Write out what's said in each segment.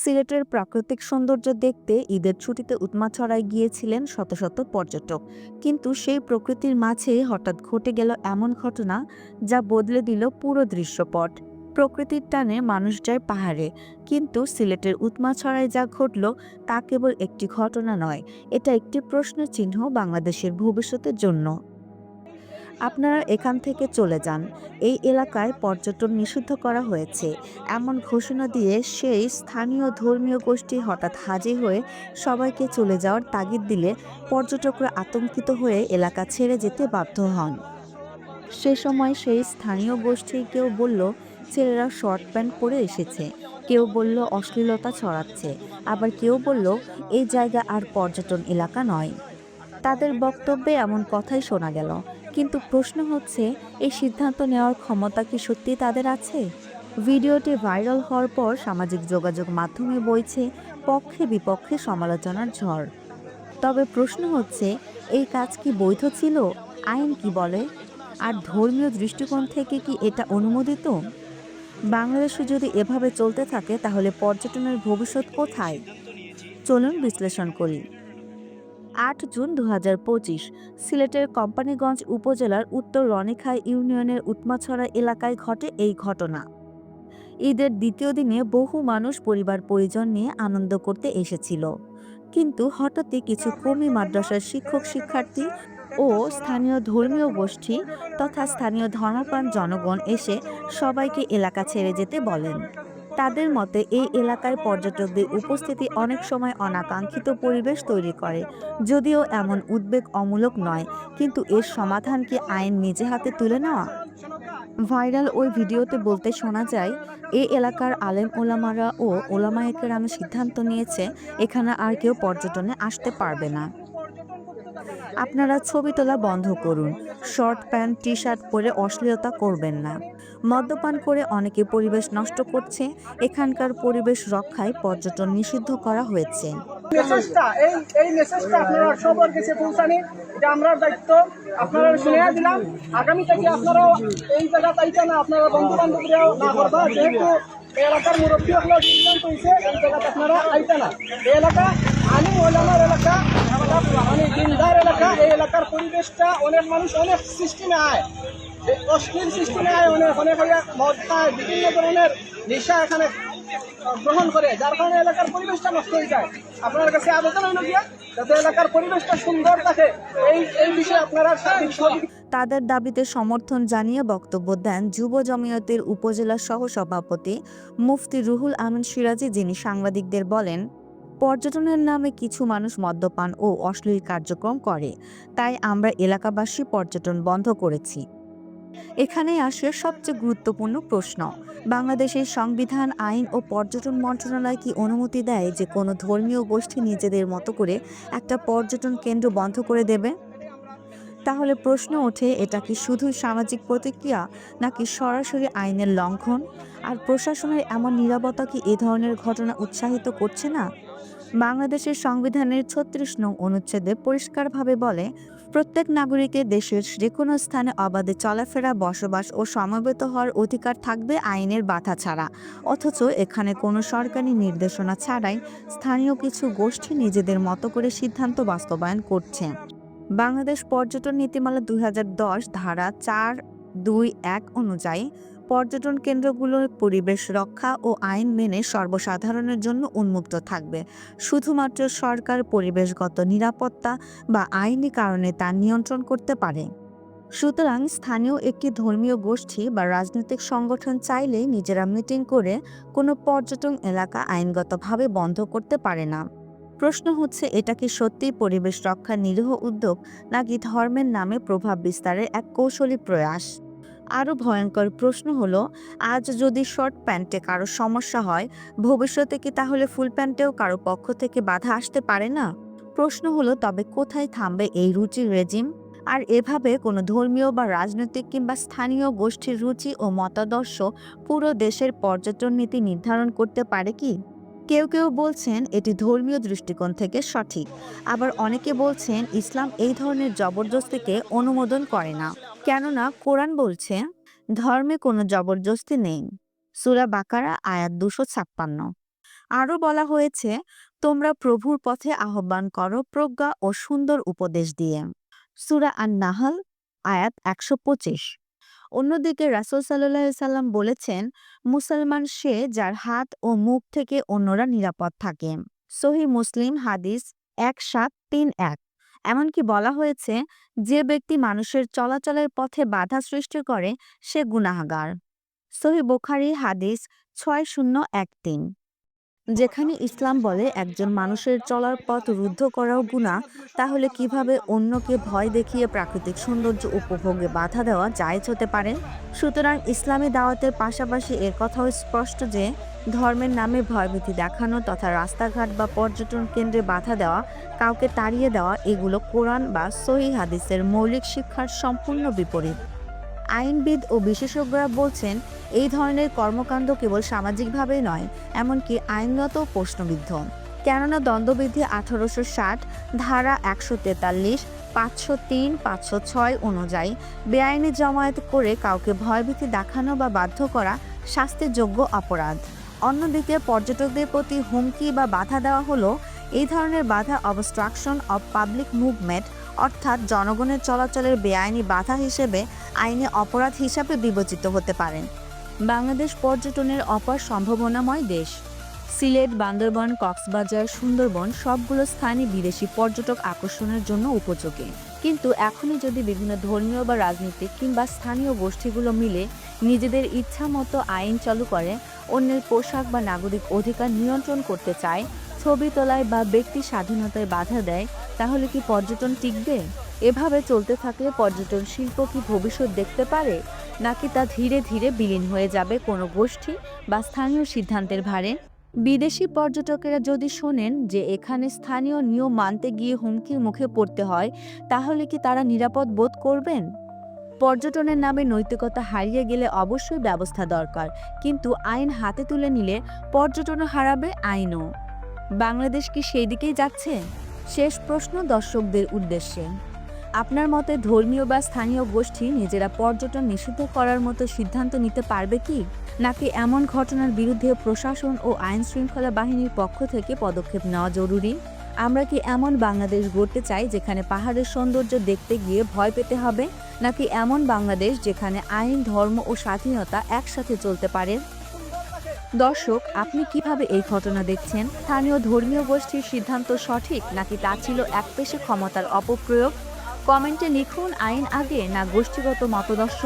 সিলেটের প্রাকৃতিক সৌন্দর্য দেখতে ঈদের ছুটিতে উৎমাছড়ায় গিয়েছিলেন শত শত পর্যটক। কিন্তু সেই প্রকৃতির মাঝে হঠাৎ ঘটে গেল এমন ঘটনা যা বদলে দিল পুরো দৃশ্যপট। প্রকৃতির টানে মানুষ যায় পাহাড়ে, কিন্তু সিলেটের উৎমাছড়ায় যা ঘটল তা কেবল একটি ঘটনা নয়, এটা একটি প্রশ্ন চিহ্ন বাংলাদেশের ভবিষ্যতের জন্য। আপনারা এখান থেকে চলে যান। এই এলাকায় পর্যটন নিষিদ্ধ করা হয়েছে। এমন ঘোষণা দিয়ে সেই স্থানীয় ধর্মীয় গোষ্ঠী হঠাৎ হাজির হয়ে সবাইকে চলে যাওয়ার তাগিদ দিলে পর্যটকরা আতঙ্কিত হয়ে এলাকা ছেড়ে যেতে বাধ্য হন। সে সময় সেই স্থানীয় গোষ্ঠী কেউ বলল, ছেলেরা শর্ট প্যান্ট পরে এসেছে। কেউ বলল, অশ্লীলতা ছড়াচ্ছে। আবার কেউ বলল, এই জায়গা আর পর্যটন এলাকা নয়। তাদের বক্তব্যে এমন কথাই শোনা গেল। কিন্তু প্রশ্ন হচ্ছে, এই সিদ্ধান্ত নেওয়ার ক্ষমতা কি সত্যি তাদের আছে? ভিডিওটি ভাইরাল হওয়ার পর সামাজিক যোগাযোগ মাধ্যমে বইছে পক্ষে বিপক্ষে সমালোচনার ঝড়। তবে প্রশ্ন হচ্ছে, এই কাজ কি বৈধ ছিল? আইন কি বলে? আর ধর্মীয় দৃষ্টিকোণ থেকে কি এটা অনুমোদিত? বাংলাদেশে যদি এভাবে চলতে থাকে, তাহলে পর্যটনের ভবিষ্যৎ কোথায়? চলুন বিশ্লেষণ করি। আট জুন দু হাজার পঁচিশ, সিলেটের কোম্পানিগঞ্জ উপজেলার উত্তর রনিখাই ইউনিয়নের উৎমাছড়া এলাকায় ঘটে এই ঘটনা। ঈদের দ্বিতীয় দিনে বহু মানুষ পরিবার পরিজন নিয়ে আনন্দ করতে এসেছিল। কিন্তু হঠাৎই কিছু কমি মাদ্রাসার শিক্ষক শিক্ষার্থী ও স্থানীয় ধর্মীয় গোষ্ঠী তথা স্থানীয় ধর্মপ্রাণ জনগণ এসে সবাইকে এলাকা ছেড়ে যেতে বলেন। তাদের মতে, এই এলাকায় পর্যটকদের উপস্থিতি অনেক সময় অনাকাঙ্ক্ষিত পরিবেশ তৈরি করে, যদিও এমন উদ্বেগ অমূলক নয়, কিন্তু এর সমাধান কি আইন নিজে হাতে তুলে নেওয়া? ভাইরাল ওই ভিডিওতে বলতে শোনা যায় এই এলাকার আলেম ওলামারা ও ওলামায়েকের আমি সিদ্ধান্ত নিয়েছে, এখানে আর কেউ পর্যটনে আসতে পারবে না। আপনারা ছবি তোলা বন্ধ করুন। শর্ট প্যান্ট টি শার্ট পরে অশ্লীলতা করবেন না। মদ্যপান করে অনেকে পরিবেশ নষ্ট করছে। এখানকার পরিবেশ রক্ষায় পর্যটন নিষিদ্ধ করা হয়েছে। আপনারা বন্ধু বান্ধবরাও না করবা যেহেতু এলাকার মুরব্বী হলো সিদ্ধান্ত হয়েছে এই জায়গাতে আপনারা আইতে না। এই এলাকা, আমি মহিলামার এলাকা মানে দিনদার এলাকা, এই এলাকার পরিবেশটা অনেক মানুষ অনেক সিস্টেমে আয় অশ্লীল সিস্টেমে আয় অনেক অনেক মদ খায় বিভিন্ন ধরনের নেশা এখানে গ্রহণ করে, যার কারণে এলাকার পরিবেশটা নষ্ট হয়ে যায়। আপনার কাছে আবেদন হইল গিয়া যাতে এলাকার পরিবেশটা সুন্দর থাকে, এই এই বিষয়ে আপনারা সার্বিক সহযোগিতা তাদের দাবিতে সমর্থন জানিয়ে বক্তব্য দেন যুব জমিয়তের উপজেলা সহ সভাপতি মুফতি রুহুল আমিন সিরাজি, যিনি সাংবাদিকদের বলেন, পর্যটনের নামে কিছু মানুষ মদ্যপান ও অশ্লীল কার্যক্রম করে, তাই আমরা এলাকাবাসী পর্যটন বন্ধ করেছি। এখানেই আসে সবচেয়ে গুরুত্বপূর্ণ প্রশ্ন। বাংলাদেশের সংবিধান, আইন ও পর্যটন মন্ত্রণালয় কি অনুমতি দেয় যে কোনো ধর্মীয় গোষ্ঠী নিজেদের মতো করে একটা পর্যটন কেন্দ্র বন্ধ করে দেবে? তাহলে প্রশ্ন ওঠে, এটা কি শুধু সামাজিক প্রতিক্রিয়া নাকি সরাসরি আইনের লঙ্ঘন? আর প্রশাসনের এমন নিরাপত্তা কি এ ধরনের ঘটনা উৎসাহিত করছে না? বাংলাদেশের সংবিধানের ছত্রিশ নং অনুচ্ছেদে পরিষ্কারভাবে বলে প্রত্যেক নাগরিকের দেশের যে কোনো স্থানে অবাধে চলাফেরা, বসবাস ও সমবেত হওয়ার অধিকার থাকবে আইনের বাধা ছাড়া। অথচ এখানে কোনো সরকারি নির্দেশনা ছাড়াই স্থানীয় কিছু গোষ্ঠী নিজেদের মতো করে সিদ্ধান্ত বাস্তবায়ন করছে। বাংলাদেশ পর্যটন নীতিমালা দুই হাজার দশ ধারা চার দুই এক অনুযায়ী পর্যটন কেন্দ্রগুলোর পরিবেশ রক্ষা ও আইন মেনে সর্বসাধারণের জন্য উন্মুক্ত থাকবে। শুধুমাত্র সরকার পরিবেশগত নিরাপত্তা বা আইনি কারণে তা নিয়ন্ত্রণ করতে পারে। সুতরাং স্থানীয় একটি ধর্মীয় গোষ্ঠী বা রাজনৈতিক সংগঠন চাইলেই নিজেরা মিটিং করে কোনো পর্যটন এলাকা আইনগতভাবে বন্ধ করতে পারে না। প্রশ্ন হচ্ছে, এটা কি সত্যিই পরিবেশ রক্ষার নিরীহ উদ্যোগ নাকি ধর্মের নামে প্রভাব বিস্তারের এক কৌশলী প্রয়াস? আরও ভয়ঙ্কর প্রশ্ন হলো, আজ যদি শর্ট প্যান্টে কারও সমস্যা হয়, ভবিষ্যতে কি তাহলে ফুল প্যান্টেও কারও পক্ষ থেকে বাধা আসতে পারে না? প্রশ্ন হলো, তবে কোথায় থামবে এই রুচির রেজিম আর এভাবে কোনো ধর্মীয় বা রাজনৈতিক কিংবা স্থানীয় গোষ্ঠীর রুচি ও মতাদর্শ পুরো দেশের পর্যটন নীতি নির্ধারণ করতে পারে কি? কেউ কেউ বলছেন, এটি ধর্মীয় দৃষ্টিকোণ থেকে সঠিক। আবার অনেকে বলছেন, ইসলাম এই ধরনের জবরদস্তিকে অনুমোদন করে না। কেননা কোরআন বলছে, ধর্মে কোনো জবরদস্তি নেই। সুরা বাকারা, আয়াত দুশো ছাপ্পান্ন। আরও বলা হয়েছে, তোমরা প্রভুর পথে আহ্বান করো প্রজ্ঞা ও সুন্দর উপদেশ দিয়ে। সুরা আন নাহাল আয়াত একশো পঁচিশ। অন্যদিকে রাসুল সাল্লাহ সাল্লাম বলেছেন, মুসলমান সে যার হাত ও মুখ থেকে অন্যরা নিরাপদ থাকে। সহি মুসলিম হাদিস এক সাত তিন এক। এমনকি বলা হয়েছে, যে ব্যক্তি মানুষের চলাচলের পথে বাধা সৃষ্টি করে, সে গুনাহগার। সহি বোখারি হাদিস ছয় শূন্য এক তিন। যেখানে ইসলাম বলে একজন মানুষের চলার পথ রুদ্ধ করাও গুণা তাহলে কীভাবে অন্যকে ভয় দেখিয়ে প্রাকৃতিক সৌন্দর্য উপভোগে বাধা দেওয়া জায়েজ হতে পারে? সুতরাং ইসলামী দাওয়াতের পাশাপাশি এর কথাও স্পষ্ট যে, ধর্মের নামে ভয়ভীতি দেখানো তথা রাস্তাঘাট বা পর্যটন কেন্দ্রে বাধা দেওয়া, কাউকে তাড়িয়ে দেওয়া, এগুলো কোরআন বা সহি হাদিসের মৌলিক শিক্ষার সম্পূর্ণ বিপরীত। আইনবিদ ও বিশেষজ্ঞরা বলছেন, এই ধরনের কর্মকাণ্ড কেবল সামাজিকভাবেই নয়, এমনকি আইনগত প্রশ্নবিদ্ধ কেননা দ্বন্দ্ববিধি আঠারোশো ষাট, ধারা একশো তেতাল্লিশ, পাঁচশো তিন, পাঁচশো ছয় অনুযায়ী বেআইনি জমায়েত করে কাউকে ভয়ভীতি দেখানো বা বাধ্য করা শাস্তিযোগ্য অপরাধ। অন্যদিকে পর্যটকদের প্রতি হুমকি বা বাধা দেওয়া হলো, এই ধরনের বাধা অবস্ট্রাকশন অব পাবলিক মুভমেন্ট অর্থাৎ জনগণের চলাচলের বেআইনি বাধা হিসেবে আইনে অপরাধ হিসাবে বিবেচিত হতে পারেন। বাংলাদেশ পর্যটনের অপার সম্ভাবনাময় দেশ। সিলেট, বান্দরবন, কক্সবাজার, সুন্দরবন সবগুলো স্থানই বিদেশি পর্যটক আকর্ষণের জন্য উপযোগী। কিন্তু এখনই যদি বিভিন্ন ধর্মীয় বা রাজনৈতিক কিংবা স্থানীয় গোষ্ঠীগুলো মিলে নিজেদের ইচ্ছা মতো আইন চালু করে, অন্যের পোশাক বা নাগরিক অধিকার নিয়ন্ত্রণ করতে চায়, ছবি তোলায় বা ব্যক্তি স্বাধীনতায় বাধা দেয়, তাহলে কি পর্যটন টিকবে? এভাবে চলতে থাকলে পর্যটন শিল্প কি ভবিষ্যৎ দেখতে পারে? নাকি তা ধীরে ধীরে বিলীন হয়ে যাবে কোনো গোষ্ঠী বা স্থানীয় সিদ্ধান্তের ভারে? বিদেশি পর্যটকেরা যদি শোনেন যে এখানে স্থানীয় নিয়ম মানতে গিয়ে হুমকির মুখে পড়তে হয়, তাহলে কি তারা নিরাপদ বোধ করবেন? পর্যটনের নামে নৈতিকতা হারিয়ে গেলে অবশ্যই ব্যবস্থা দরকার, কিন্তু আইন হাতে তুলে নিলে পর্যটনও হারাবে আইনও। বাংলাদেশ কি সেই দিকেই যাচ্ছে? শেষ প্রশ্ন দর্শকদের উদ্দেশ্যে। আপনার মতে ধর্মীয় বা স্থানীয় গোষ্ঠী নিজেরা পর্যটন নিষিদ্ধ করার মতো সিদ্ধান্ত নিতে পারবে কি? নাকি এমন ঘটনার বিরুদ্ধে প্রশাসন ও আইন শৃঙ্খলা বাহিনীর পক্ষ থেকে পদক্ষেপ নেওয়া জরুরি? আমরা কি এমন বাংলাদেশ গড়তে চাই যেখানে পাহাড়ের সৌন্দর্য দেখতে গিয়ে ভয় পেতে হবে? নাকি এমন বাংলাদেশ যেখানে আইন, ধর্ম ও স্বাধীনতা একসাথে চলতে পারে? দর্শক, আপনি কীভাবে এই ঘটনা দেখছেন? স্থানীয় ধর্মীয় গোষ্ঠীর সিদ্ধান্ত সঠিক নাকি তা ছিল এক একপেশে ক্ষমতার অপপ্রয়োগ? কমেন্টে লিখুন আইন আগে না গোষ্ঠীগত মতদর্শ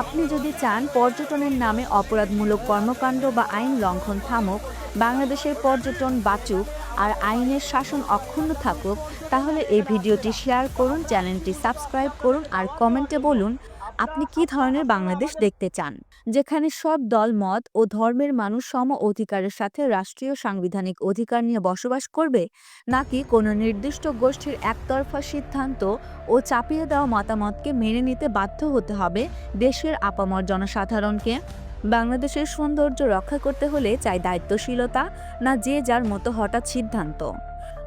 আপনি যদি চান পর্যটনের নামে অপরাধমূলক কর্মকাণ্ড বা আইন লঙ্ঘন থামুক, বাংলাদেশের পর্যটন বাঁচুক আর আইনের শাসন অক্ষুণ্ণ থাকুক, তাহলে এই ভিডিওটি শেয়ার করুন, চ্যানেলটি সাবস্ক্রাইব করুন আর কমেন্টে বলুন আপনি কি ধরনের বাংলাদেশ দেখতে চান? যেখানে সব দল, মত ও ধর্মের মানুষ সম অধিকারের সাথে রাষ্ট্রীয় সাংবিধানিক অধিকার নিয়ে বসবাস করবে? নাকি কোনো নির্দিষ্ট গোষ্ঠীর একতরফা সিদ্ধান্ত ও চাপিয়ে দেওয়া মতামতকে মেনে নিতে বাধ্য হতে হবে দেশের আপামর জনসাধারণকে? বাংলাদেশের সৌন্দর্য রক্ষা করতে হলে চাই দায়িত্বশীলতা, না যে যার মতো হঠাৎ সিদ্ধান্ত?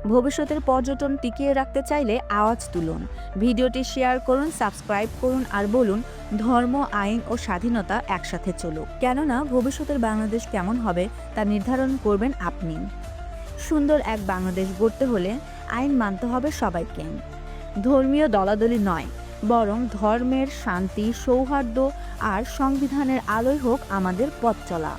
ভবিষ্যতের পর্যটন টিকিয়ে রাখতে চাইলে আওয়াজ তুলুন। ভিডিওটি শেয়ার করুন, সাবস্ক্রাইব করুন আর বলুন, ধর্ম, আইন ও স্বাধীনতা একসাথে চলুক। কেননা, ভবিষ্যতের বাংলাদেশ কেমন হবে তা নির্ধারণ করবেন আপনি। সুন্দর এক বাংলাদেশ গড়তে হলে আইন মানতে হবে সবাইকে। ধর্মীয় দলাদলি নয়, বরং ধর্মের শান্তি, সৌহার্দ্য আর সংবিধানের আলোয় হোক আমাদের পথ চলা।